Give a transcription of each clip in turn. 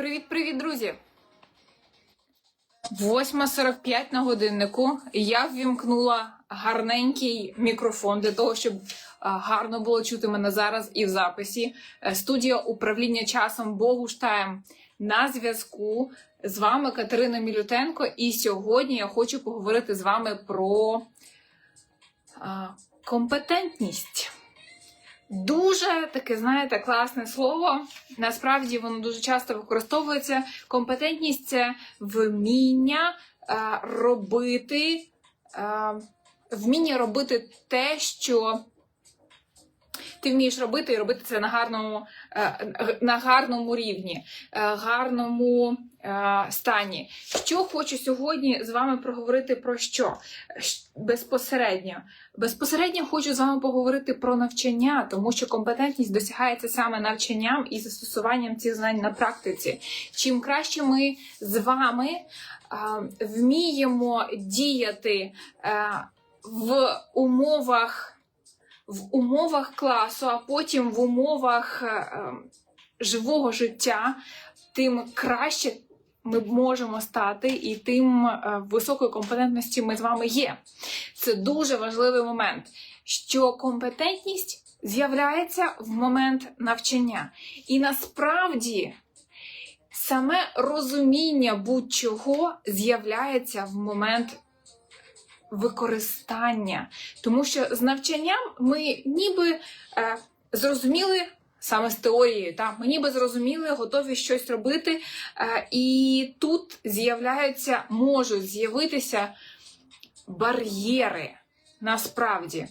Привіт-привіт, друзі! 8.45 на годиннику. Я ввімкнула гарненький мікрофон для того, щоб гарно було чути мене зараз і в записі. Е, Студія управління часом Богуштайм на зв'язку. З вами Катерина Мілютенко, і сьогодні я хочу поговорити з вами про компетентність. Дуже таке, знаєте, класне слово. Насправді воно дуже часто використовується. Компетентність це вміння е, робити, е, вміння робити те, що ти вмієш робити, і робити це на гарному, на гарному рівні, е, гарному е, стані. Що хочу сьогодні з вами проговорити про що? Безпосередньо. Безпосередньо хочу з вами поговорити про навчання, тому що компетентність досягається саме навчанням і застосуванням цих знань на практиці. Чим краще ми з вами вміємо діяти в умовах. В умовах класу, а потім в умовах е, е, живого життя, тим краще ми можемо стати, і тим е, високої компетентності ми з вами є. Це дуже важливий момент, що компетентність з'являється в момент навчання. І насправді саме розуміння будь-чого з'являється в момент використання. Тому що з навчанням ми ніби е, зрозуміли. Саме з теорією, так, ми ніби зрозуміли, готові щось робити, е, і тут з'являються, можуть з'явитися бар'єри насправді.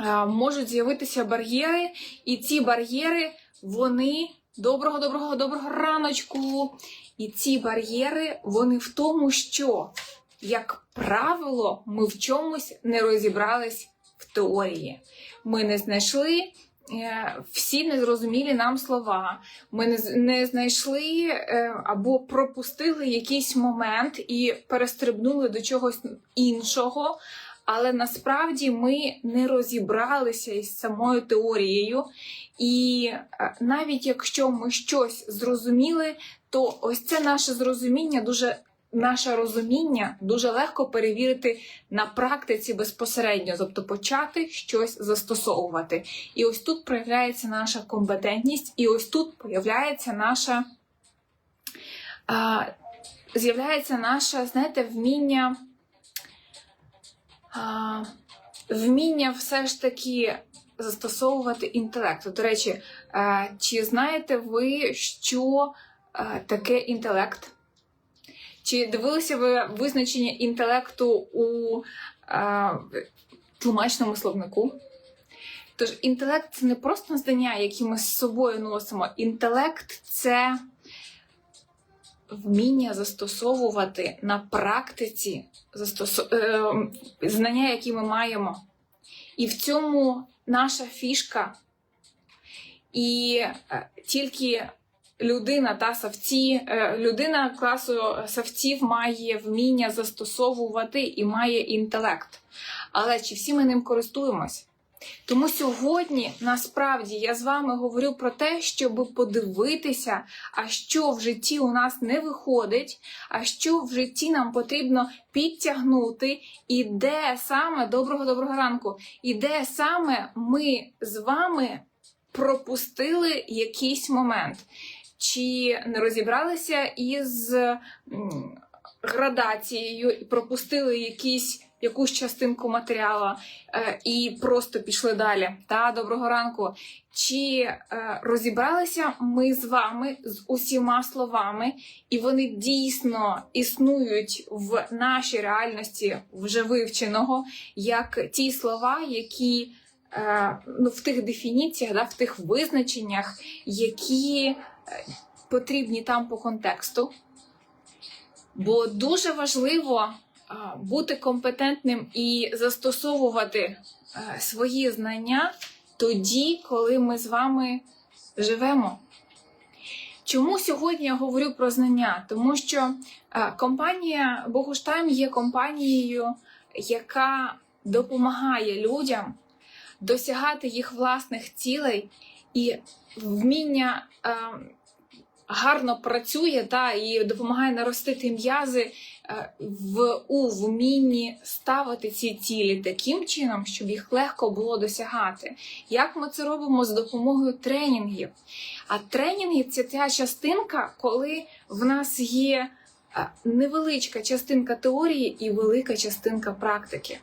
Е, можуть з'явитися бар'єри, і ці бар'єри, вони доброго, доброго, доброго раночку. І ці бар'єри, вони в тому, що, як правило, ми в чомусь не розібрались в теорії. Ми не знайшли е, всі незрозумілі нам слова. Ми не, знайшли е, або пропустили якийсь момент і перестрибнули до чогось іншого. Але насправді ми не розібралися із самою теорією, і е, навіть якщо ми щось зрозуміли, то ось це наше зрозуміння дуже. Наше розуміння дуже легко перевірити на практиці безпосередньо, тобто почати щось застосовувати. І ось тут проявляється наша компетентність, і ось тут проявляється наша а, з'являється наше, знаєте, вміння, а, вміння все ж таки застосовувати інтелект. До речі, а, чи знаєте ви, що а, таке інтелект? Чи дивилися ви визначення інтелекту у а, тлумачному словнику? Тож інтелект це не просто знання, які ми з собою носимо. Інтелект це вміння застосовувати на практиці застосу... е, знання, які ми маємо. І в цьому наша фішка. І е, тільки людина та савці, е, людина класу савців має вміння застосовувати і має інтелект. Але чи всі ми ним користуємось? Тому сьогодні насправді я з вами говорю про те, щоб подивитися, а що в житті у нас не виходить, а що в житті нам потрібно підтягнути, і де саме доброго доброго ранку, і де саме ми з вами пропустили якийсь момент, чи не розібралися із градацією і пропустили якісь. Якусь частинку матеріала е, і просто пішли далі. Та доброго ранку. Чи е, розібралися ми з вами з усіма словами, і вони дійсно існують в нашій реальності вже вивченого, як ті слова, які е, ну, в тих дефініціях, да, в тих визначеннях, які потрібні там по контексту. Бо дуже важливо бути компетентним і застосовувати е, свої знання тоді, коли ми з вами живемо. Чому сьогодні я говорю про знання? Тому що е, компанія Богуштайм є компанією, яка допомагає людям досягати їх власних цілей і вміння е, гарно працює та і допомагає наростити м'язи е, в у вмінні ставити ці цілі таким чином, щоб їх легко було досягати. Як ми це робимо з допомогою тренінгів? А тренінги це ця частинка, коли в нас є е, невеличка частинка теорії і велика частинка практики.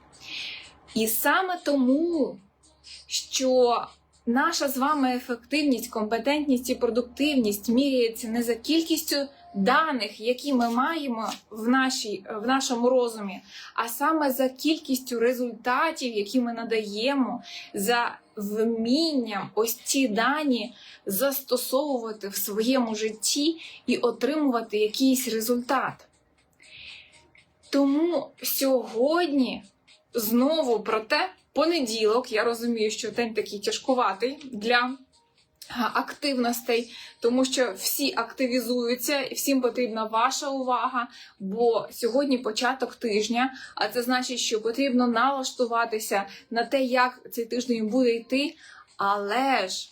І саме тому, що наша з вами ефективність, компетентність і продуктивність міряється не за кількістю даних, які ми маємо в, нашій, в нашому розумі, а саме за кількістю результатів, які ми надаємо, за вмінням ось ці дані застосовувати в своєму житті і отримувати якийсь результат. Тому сьогодні знову про те, понеділок, я розумію, що день такий тяжкуватий для активностей, тому що всі активізуються і всім потрібна ваша увага, бо сьогодні початок тижня, а це значить, що потрібно налаштуватися на те, як цей тиждень буде йти. Але ж,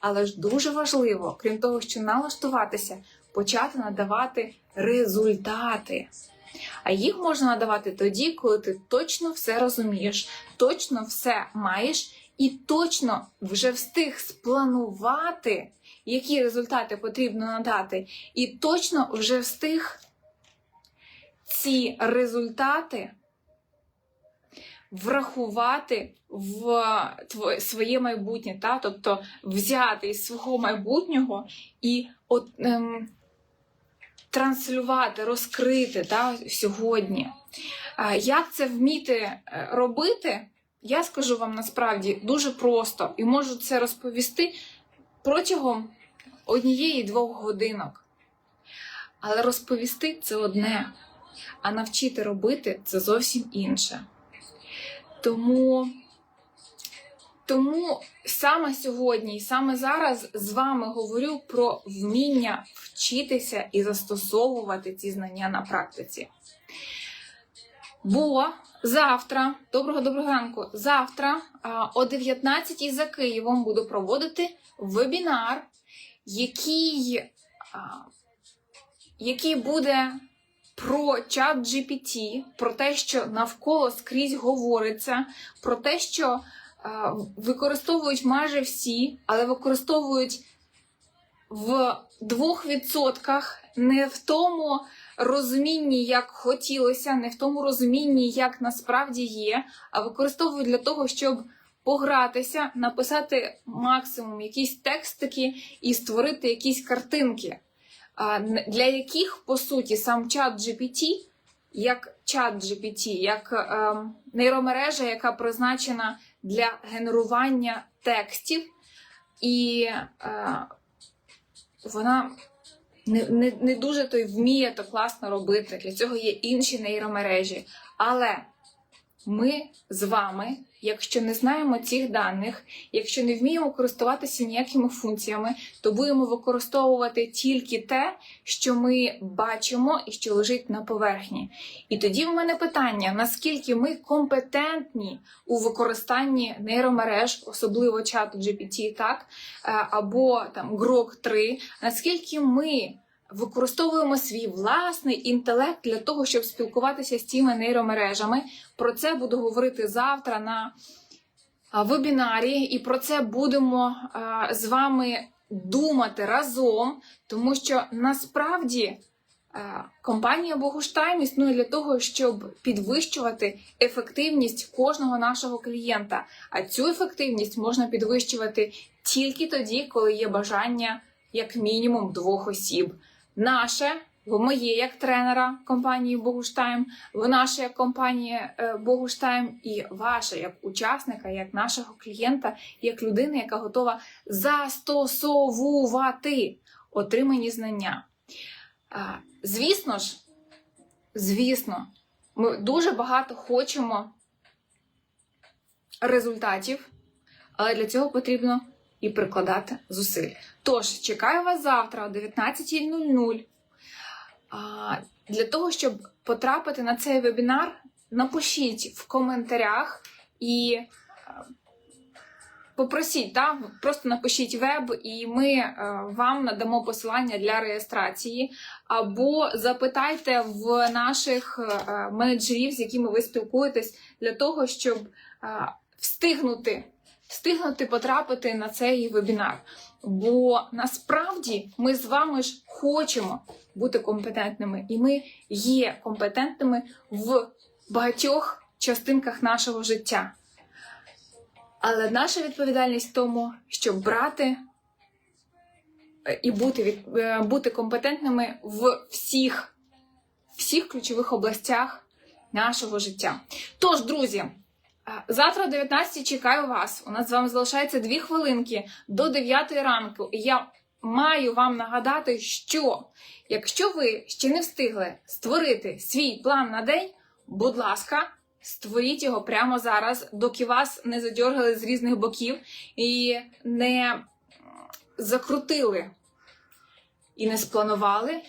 але ж дуже важливо, крім того, що налаштуватися, почати надавати результати. А їх можна надавати тоді, коли ти точно все розумієш, точно все маєш і точно вже встиг спланувати, які результати потрібно надати, і точно вже встиг ці результати врахувати в тво- своє майбутнє, та? тобто взяти із свого майбутнього і от, ем, транслювати, розкрити та, сьогодні. Як це вміти е, робити, я скажу вам насправді дуже просто і можу це розповісти протягом однієї-двох годинок. Але розповісти це одне, а навчити робити це зовсім інше. Тому, тому саме сьогодні і саме зараз з вами говорю про вміння вчитися і застосовувати ці знання на практиці. Бо завтра, доброго доброго ранку, завтра о 19 за Києвом буду проводити вебінар, який, який буде про чат GPT, про те, що навколо скрізь говориться, про те, що використовують майже всі, але використовують в двох відсотках, не в тому розумінні, як хотілося, не в тому розумінні, як насправді є, а використовують для того, щоб погратися, написати максимум якісь текстики і створити якісь картинки, для яких, по суті, сам чат GPT, як чат GPT, як ем, нейромережа, яка призначена для генерування текстів, і е, вона не, не, не дуже то й вміє то класно робити. Для цього є інші нейромережі. Але ми з вами, якщо не знаємо цих даних, якщо не вміємо користуватися ніякими функціями, то будемо використовувати тільки те, що ми бачимо і що лежить на поверхні. І тоді в мене питання: наскільки ми компетентні у використанні нейромереж, особливо чату GPT, так е, або там Grok 3, наскільки ми використовуємо свій власний інтелект для того, щоб спілкуватися з цими нейромережами. Про це буду говорити завтра на вебінарі, і про це будемо з вами думати разом, тому що насправді. Компанія Богуштайм існує для того, щоб підвищувати ефективність кожного нашого клієнта. А цю ефективність можна підвищувати тільки тоді, коли є бажання як мінімум двох осіб. Наше, моє як тренера компанії Богуштайм, наше як компанія е, Богуштайм, і ваше як учасника, як нашого клієнта, як людини, яка готова застосовувати отримані знання. Звісно ж, звісно, ми дуже багато хочемо результатів, але для цього потрібно і прикладати зусиль. Тож, чекаю вас завтра о 19.00. А, Для того, щоб потрапити на цей вебінар, напишіть в коментарях і попросіть, та, просто напишіть веб, і ми е, вам надамо посилання для реєстрації. Або запитайте в наших е, менеджерів, з якими ви спілкуєтесь, для того, щоб е, встигнути, встигнути потрапити на цей вебінар. Бо насправді ми з вами ж хочемо бути компетентними, і ми є компетентними в багатьох частинках нашого життя. Але наша відповідальність в тому, щоб брати е, і бути, е, бути компетентними в всіх, всіх ключових областях нашого життя. Тож, друзі, завтра о 19 чекаю вас. У нас з вами залишається 2 хвилинки до 9 ранку. І я маю вам нагадати, що якщо ви ще не встигли створити свій план на день, будь ласка, створіть його прямо зараз, доки вас не задьоргали з різних боків і не закрутили і не спланували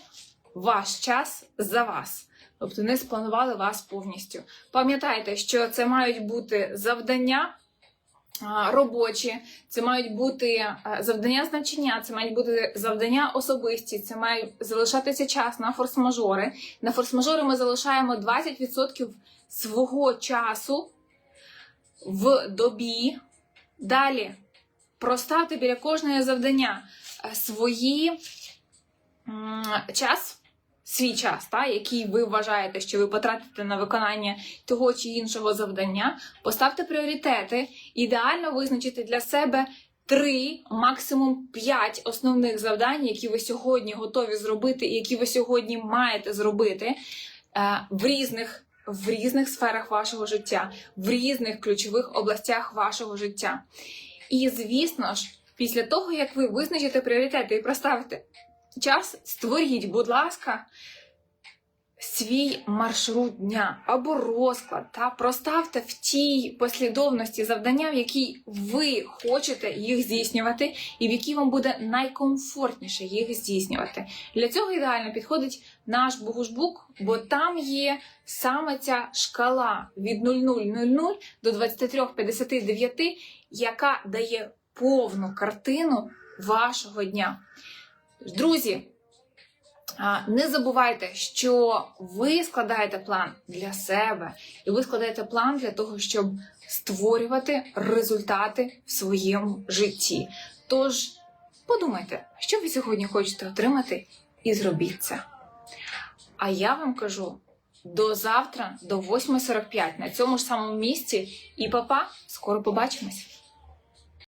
ваш час за вас. Тобто не спланували вас повністю. Пам'ятайте, що це мають бути завдання робочі, це мають бути завдання з навчання, це мають бути завдання особисті, це має залишатися час на форс-мажори. На форс-мажори ми залишаємо 20% свого часу в добі. Далі проставте біля кожного завдання е, свої час, свій час, та, який ви вважаєте, що ви потратите на виконання того чи іншого завдання. Поставте пріоритети, ідеально визначити для себе. Три, максимум п'ять основних завдань, які ви сьогодні готові зробити, і які ви сьогодні маєте зробити е, в різних в різних сферах вашого життя, в різних ключових областях вашого життя. І звісно ж, після того, як ви визначите пріоритети і проставите час, створіть, будь ласка, свій маршрут дня або розклад та проставте в тій послідовності завдання, в якій ви хочете їх здійснювати, і в якій вам буде найкомфортніше їх здійснювати. Для цього ідеально підходить наш Богушбук, бо там є саме ця шкала від 0000 до 2359, яка дає повну картину вашого дня. Друзі, не забувайте, що ви складаєте план для себе, і ви складаєте план для того, щоб створювати результати в своєму житті. Тож подумайте, що ви сьогодні хочете отримати, і зробіть це. А я вам кажу до завтра, до 8.45 на цьому ж самому місці. І папа, скоро побачимось!